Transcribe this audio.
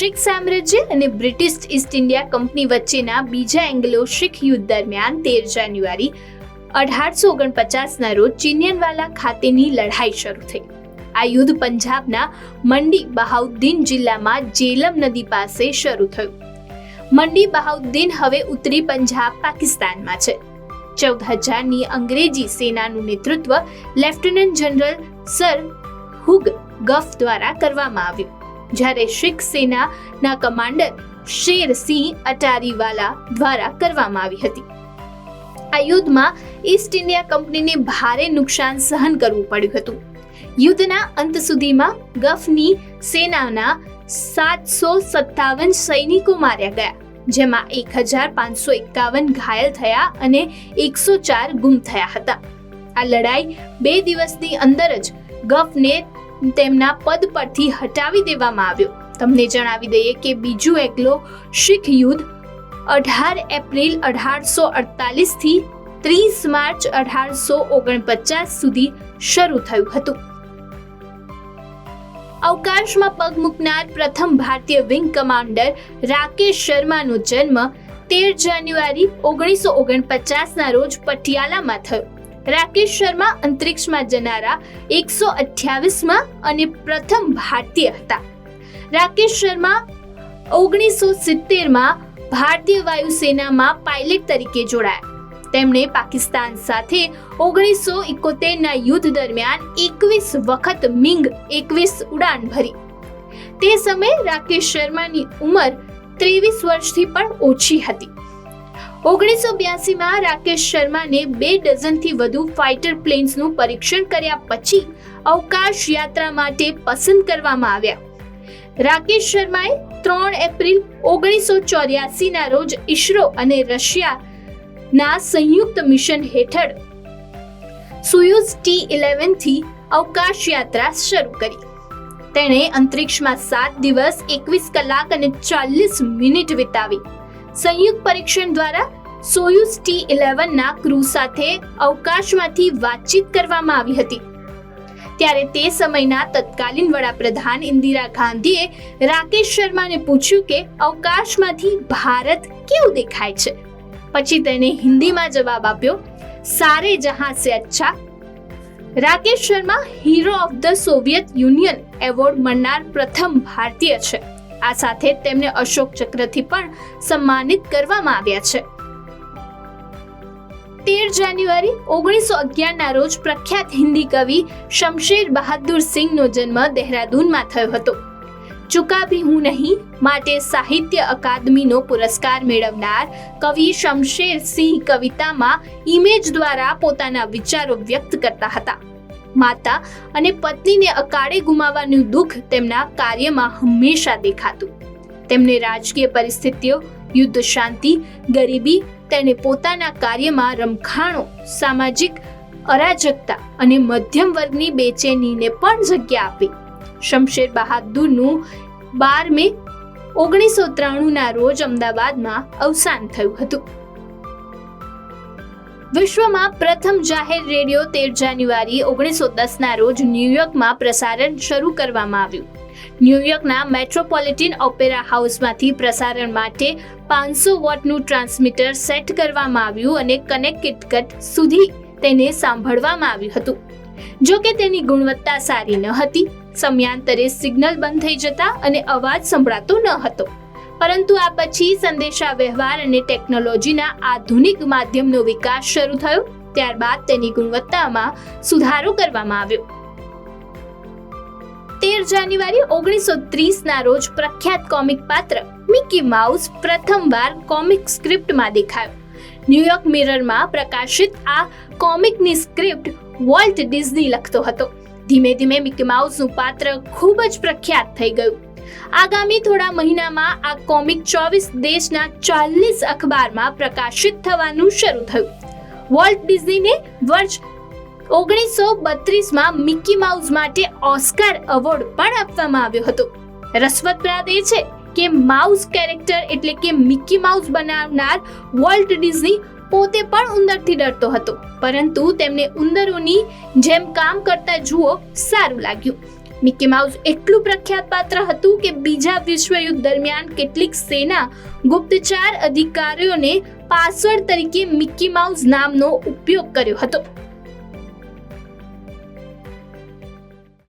શીખ સામ્રાજ્ય અને British East India company વચ્ચેના બીજા એંગ્લો શીખ યુદ્ધ દરમિયાન તેર જાન્યુઆરી અઢારસો ઓગણપચાસના રોજ ચિનિયનવાલા ખાતેની લડાઈ શરૂ થઈ. આ યુદ્ધ પંજાબના મંડી બહાઉદ્દીન જિલ્લામાં જેલમ નદી પાસે શરૂ થયું. મંડી બહાઉદ્દીન હવે ઉત્તરી પંજાબ પાકિસ્તાનમાં છે. ચૌદ હજારની અંગ્રેજી સેનાનું નેતૃત્વ lieutenant general sir Hugh Gough દ્વારા કરવામાં આવ્યું. જ્યારે શીખ સેનાના કમાન્ડર શેર સિંહ અટારીવાલા દ્વારા કરવામાં આવી હતી. આ યુદ્ધમાં ઈસ્ટ ઇન્ડિયા કંપનીને ભારે નુકસાન સહન કરવું પડ્યું હતું. યુદ્ધના અંત સુધીમાં ગફની સેનાના સાતસો સત્તાવન સૈનિકો માર્યા ગયા, જેમાં એક હજાર પાંચસો એકાવન ઘાયલ થયા અને એકસો ચાર ગુમ થયા હતા. આ લડાઈ બે દિવસની અંદર જ ગફને તેમના પદ પરથી હટાવી દેવામાં આવ્યો. તમને જણાવી દઈએ કે બીજું એકલો શીખ યુદ્ધ અઢાર એપ્રિલ અઢારસો અડતાલીસથી ત્રીસ માર્ચ અઢારસો ઓગણપચાસ સુધી શરૂ થયું હતું. અવકાશમાં પગ મૂકનાર પ્રથમ ભારતીય વિંગ કમાન્ડર રાકેશ શર્માનો જન્મ તેર જાન્યુઆરી ઓગણીસો ઓગણપચાસના રોજ પટિયાલામાં થયો. રાકેશ શર્મા અંતરિક્ષમાં જનારા એકસો અઠ્યાવીસમાં અને પ્રથમ ભારતીય હતા. રાકેશ શર્મા ઓગણીસો સિત્તેરમાં ભારતીય વાયુસેનામાં પાયલટ તરીકે જોડાયા. તેમણે પાકિસ્તાન સાથે ઓગણીસો એકોતેરના યુદ્ધ દરમિયાન એકવીસ વખત મિંગ એકવીસ ઉડાન ભરી. તે સમયે રાકેશ શર્માની ઉંમર ત્રેવીસ વર્ષથી પણ ઓછી હતી. ઓગણીસો બ્યાસીમાં રાકેશ શર્માને બે ડઝનથી વધુ ફાઇટર પ્લેન્સનું પરીક્ષણ કર્યા પછી અવકાશ યાત્રા માટે પસંદ કરવામાં આવ્યા. રાકેશ શર્માએ ત્રણ એપ્રિલ ઓગણીસો ચોર્યાસીના રોજ ઈસરો અને રશિયાના સંયુક્ત મિશન હેઠળ સુયુઝ ટી ઇલેવનથી અવકાશ યાત્રા શરૂ કરી. તેણે અંતરિક્ષમાં સાત દિવસ, એકવીસ કલાક અને ચાલીસ મિનિટ વિતાવી. સંયુક્ત પરીક્ષણ દ્વારા સોયુઝ ટી ઇલેવનના ક્રૂ સાથે અવકાશમાંથી વાતચીત કરવામાં આવી હતી. ત્યારે તે સમયના તત્કાલીન વડાપ્રધાન ઇન્દિરા ગાંધીએ રાકેશ શર્માને પૂછ્યું કે અવકાશમાંથી ભારત કેવું દેખાય છે? પછી તેને હિન્દીમાં જવાબ આપ્યો, સારે જહાં સે અચ્છા. Rakesh Sharma hero of the Soviet Union award મળનાર પ્રથમ ભારતીય છે. આ સાથે તેમને અશોક ચક્રથી પણ સન્માનિત કરવામાં આવ્યા છે. તેર જાન્યુઆરી ઓગણીસો અગિયારના રોજ પ્રખ્યાત હિન્દી કવિ શમશેર બહાદુર સિંહનો જન્મ દહેરાદૂનમાં થયો હતો. ચુકા ભી હું નહીં માટે સાહિત્ય અકાદમીનો પુરસ્કાર મેળવનાર કવિ શમશેર સિંહ કવિતામાં ઇમેજ દ્વારા પોતાના વિચારો વ્યક્ત કરતા હતા. માતા અને પત્નીને અકાળે ગુમાવવાનું દુઃખ તેમના કાર્યમાં હંમેશા દેખાતું. તેમને રાજકીય પરિસ્થિતિઓ, યુદ્ધ શાંતિ, ગરીબી તેને પોતાના કાર્યમાં રમખાણો, સામાજિક અરાજકતા અને મધ્યમ વર્ગની બેચેનીને પણ જગ્યા આપી. શમશેર બહાદુરનું બાર મે ઓગણીસો ત્રાણુંના રોજ અમદાવાદમાં અવસાન થયું હતું. વિશ્વમાં પ્રથમ જાહેર રેડિયો તેર જાન્યુઆરી ઓગણીસો દસના રોજ ન્યુયોર્કમાં પ્રસારણ શરૂ કરવામાં આવ્યું. ન્યુયોર્કના મેટ્રોપોલિટન ઓપેરા હાઉસમાંથી પ્રસારણ માટે પાંચસો વોટનું ટ્રાન્સમીટર સેટ કરવામાં આવ્યું અને કનેક્ટિકટ સુધી તેને સાંભળવામાં આવ્યું હતું. જો કે તેની ગુણવત્તા સારી ન હતી, સમયાંતરે સિગ્નલ બંધ થઈ જતા અને અવાજ સંભળાતો ન હતો. પરંતુ આ પછી સંદેશા વ્યવહાર અને ટેકનોલોજીના આધુનિક માધ્યમનો વિકાસ શરૂ થયો, ત્યારબાદ તેની ગુણવત્તામાં સુધારો કરવામાં આવ્યો. તેર જાન્યુઆરી ઓગણીસો ત્રીસના રોજ પ્રખ્યાત કોમિક પાત્ર મિકી માઉસ પ્રથમવાર કોમિક સ્ક્રિપ્ટમાં દેખાયો. ન્યુયોર્ક મિરરમાં પ્રકાશિત આ કોમિકની સ્ક્રિપ્ટ વોલ્ટ ડિઝની લખતો હતો. ધીમે ધીમે મિકી માઉસનું પાત્ર ખૂબ જ પ્રખ્યાત થઈ ગયું. આગામી થોડા મહિનામાં આ કોમિક ચોવીસ દેશના ચાલીસ અખબારમાં પ્રકાશિત થવાનું શરૂ થયું. વોલ્ટ ડિઝનીને વર્ષ ઓગણીસો બત્રીસમાં મિકી માઉસ માટે ઓસ્કાર એવોર્ડ પણ આપવામાં આવ્યો હતો. રસપ્રદ એ છે કે માઉસ કેરેક્ટર એટલે કે મિકી માઉસ બનાવનાર વોલ્ટ ડિઝની પોતે પણ ઉંદરથી ડરતો હતો, પરંતુ તેમને ઉંદરોની જેમ કામ કરતા જુઓ સારું લાગ્યું. મિકી માઉસ એટલું પ્રખ્યાત પાત્ર હતું કે બીજા વિશ્વયુદ્ધ દરમિયાન કેટલીક સેના ગુપ્તચાર અધિકારીઓને પાસવર્ડ તરીકે મિકી માઉસ નામનો ઉપયોગ કર્યો હતો.